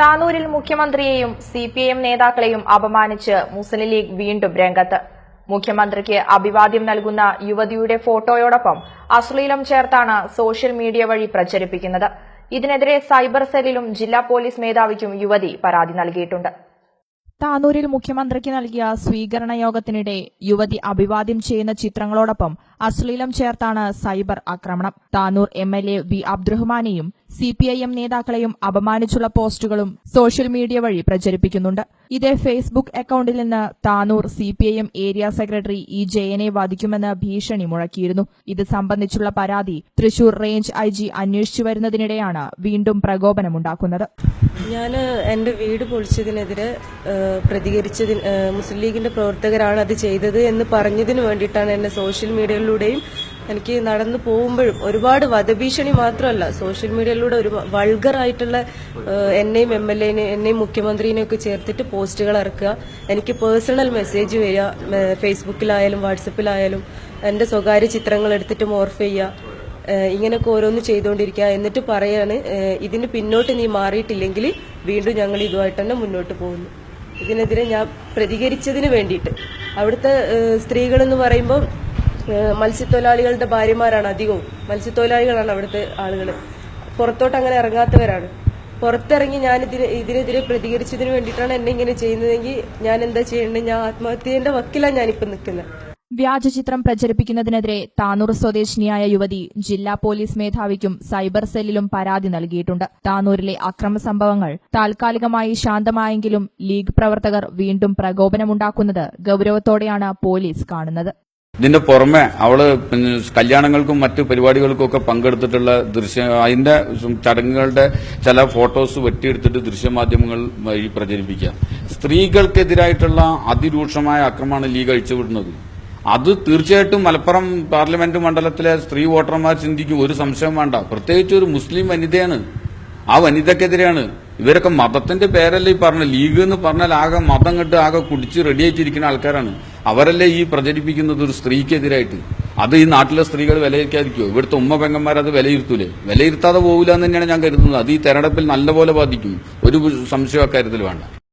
താനൂരിൽ മുഖ്യമന്ത്രിയെയും C P M നേതാക്കളെയും അപമാനിച്ച് മുസ്ലിം league വീണ്ടും രംഗത്ത്. മുഖ്യമന്ത്രിക്ക് അഭിവാദ്യം നൽകുന്ന യുവതിയുടെ ഫോട്ടോയോടൊപ്പം അശ്ലീലം ചേർത്താണ് സോഷ്യൽ മീഡിയ വഴി പ്രചരിപ്പിക്കുന്നത്. ഇതിനെതിരെ സൈബർ സെല്ലിലും ജില്ലാ പോലീസ് മേധാവിക്കും യുവതി പരാതി നൽകിയിട്ടുണ്ട്. താനൂരിൽ മുഖ്യമന്ത്രിക്ക് നൽകിയ സ്വീകരണ യോഗത്തിനിടെ യുവതി അഭിവാദ്യം ചെയ്യുന്ന ചിത്രങ്ങളോടൊപ്പം അശ്ലീലം ചേർത്താണ് സൈബർ ആക്രമണം. Tanur M L A V അബ്ദുറഹ്മാനെയും CPIM നേതാക്കളെയും അപമാനിച്ചുള്ള പോസ്റ്റുകളും സോഷ്യൽ മീഡിയ വഴി പ്രചരിപ്പിക്കുന്നുണ്ട്. ഇതേ ഫേസ്ബുക്ക് അക്കൌണ്ടിൽ നിന്ന് Tanur C P I M area secretary E ജയനെ വധിക്കുമെന്ന് ഭീഷണി മുഴക്കിയിരുന്നു. ഇത് സംബന്ധിച്ചുള്ള പരാതി തൃശൂർ റേഞ്ച് ഐ ജി അന്വേഷിച്ചു വരുന്നതിനിടെയാണ് വീണ്ടും പ്രകോപനമുണ്ടാക്കുന്നത്. ഞാൻ എന്റെ വീട് പൊളിച്ചതിനെതിരെ പ്രതികരിച്ചതിന് മുസ്ലിം ലീഗിന്റെ പ്രവർത്തകരാണ് അത് ചെയ്തത് എന്ന് പറഞ്ഞതിന് വേണ്ടിയിട്ടാണ് എന്നെ സോഷ്യൽ മീഡിയയിലൂടെയും എനിക്ക് നടന്നു പോകുമ്പോഴും ഒരുപാട് വധഭീഷണി മാത്രമല്ല സോഷ്യൽ മീഡിയയിലൂടെ ഒരു വൾഗറായിട്ടുള്ള എന്നെയും എം എൽ എനെ എന്നെയും മുഖ്യമന്ത്രിനെയും ഒക്കെ ചേർത്തിട്ട് പോസ്റ്റുകൾ ഇറക്കുക എനിക്ക് പേഴ്സണൽ മെസ്സേജ് വരിക ഫേസ്ബുക്കിലായാലും വാട്സപ്പിലായാലും എന്റെ സ്വകാര്യ ചിത്രങ്ങൾ എടുത്തിട്ട് മോർഫ് ചെയ്യുക ഇങ്ങനെയൊക്കെ ഓരോന്ന് ചെയ്തുകൊണ്ടിരിക്കുക എന്നിട്ട് പറയാണ് ഇതിന് പിന്നോട്ട് നീ മാറിയിട്ടില്ലെങ്കിൽ വീണ്ടും ഞങ്ങൾ ഇതുമായിട്ട് തന്നെ മുന്നോട്ട് പോകുന്നു. ഇതിനെതിരെ ഞാൻ പ്രതികരിച്ചതിന് വേണ്ടിയിട്ട്. അവിടുത്തെ സ്ത്രീകളെന്ന് പറയുമ്പോൾ മത്സ്യത്തൊഴിലാളികളുടെ ഭാര്യമാരാണ് അധികവും. മത്സ്യത്തൊഴിലാളികളാണ് അവിടുത്തെ ആളുകൾ പുറത്തോട്ട് അങ്ങനെ ഇറങ്ങാത്തവരാണ്. പുറത്തിറങ്ങി ഞാൻ ഇതിന് ഇതിനെതിരെ പ്രതികരിച്ചതിന് വേണ്ടിയിട്ടാണ് എന്നെ ഇങ്ങനെ ചെയ്യുന്നതെങ്കിൽ ഞാൻ എന്താ ചെയ്യേണ്ടത്? ഞാൻ ആത്മഹത്യന്റെ വക്കിലാണ് ഞാനിപ്പോൾ നിൽക്കുന്നത് വ്യാജചിത്രം പ്രചരിപ്പിക്കുന്നതിനെതിരെ താനൂർ സ്വദേശിനിയായ യുവതി ജില്ലാ പോലീസ് മേധാവിക്കും സൈബർ സെല്ലിലും പരാതി നൽകിയിട്ടുണ്ട്. താനൂരിലെ അക്രമ സംഭവങ്ങൾ താൽക്കാലികമായി ശാന്തമായെങ്കിലും ലീഗ് പ്രവർത്തകർ വീണ്ടും പ്രകോപനമുണ്ടാക്കുന്നത് ഗൌരവത്തോടെയാണ് പോലീസ് കാണുന്നത്. ഇതിന്റെ പുറമെ അവൾ കല്യാണങ്ങൾക്കും മറ്റു പരിപാടികൾക്കും ഒക്കെ പങ്കെടുത്തിട്ടുള്ള ദൃശ്യ അതിന്റെ ചടങ്ങുകളുടെ ചില ഫോട്ടോസ് വെട്ടിയെടുത്തിട്ട് ദൃശ്യമാധ്യമങ്ങൾ വഴി പ്രചരിപ്പിക്കുക. സ്ത്രീകൾക്കെതിരായിട്ടുള്ള അതിരൂക്ഷമായ അക്രമമാണ് ലീഗ് അഴിച്ചുവിടുന്നത്. അത് തീർച്ചയായിട്ടും മലപ്പുറം പാർലമെന്റ് മണ്ഡലത്തിലെ സ്ത്രീ വോട്ടർമാർ ചിന്തിക്കും. ഒരു സംശയം വേണ്ട. പ്രത്യേകിച്ച് ഒരു മുസ്ലിം വനിതയാണ്. ആ വനിതക്കെതിരെയാണ്. ഇവരൊക്കെ മതത്തിന്റെ പേരല്ലേ ഈ പറഞ്ഞ ലീഗ് എന്ന് പറഞ്ഞാൽ ആകെ മതം കണ്ട് ആകെ കുടിച്ച് റെഡിയായിട്ടിരിക്കുന്ന ആൾക്കാരാണ്. അവരല്ലേ ഈ പ്രചരിപ്പിക്കുന്നത് ഒരു സ്ത്രീക്കെതിരായിട്ട്. അത് ഈ നാട്ടിലെ സ്ത്രീകൾ വിലയിരുത്താതിരിക്കുമോ ഇവിടുത്തെ ഉമ്മ പെങ്ങന്മാർ അത് വിലയിരുത്തൂലേ? വിലയിരുത്താതെ പോകില്ല എന്ന് തന്നെയാണ് ഞാൻ കരുതുന്നത്. അത് ഈ തെരഞ്ഞെടുപ്പിൽ നല്ലപോലെ ബാധിക്കും. ഒരു സംശയം അക്കാര്യത്തിൽ വേണ്ട.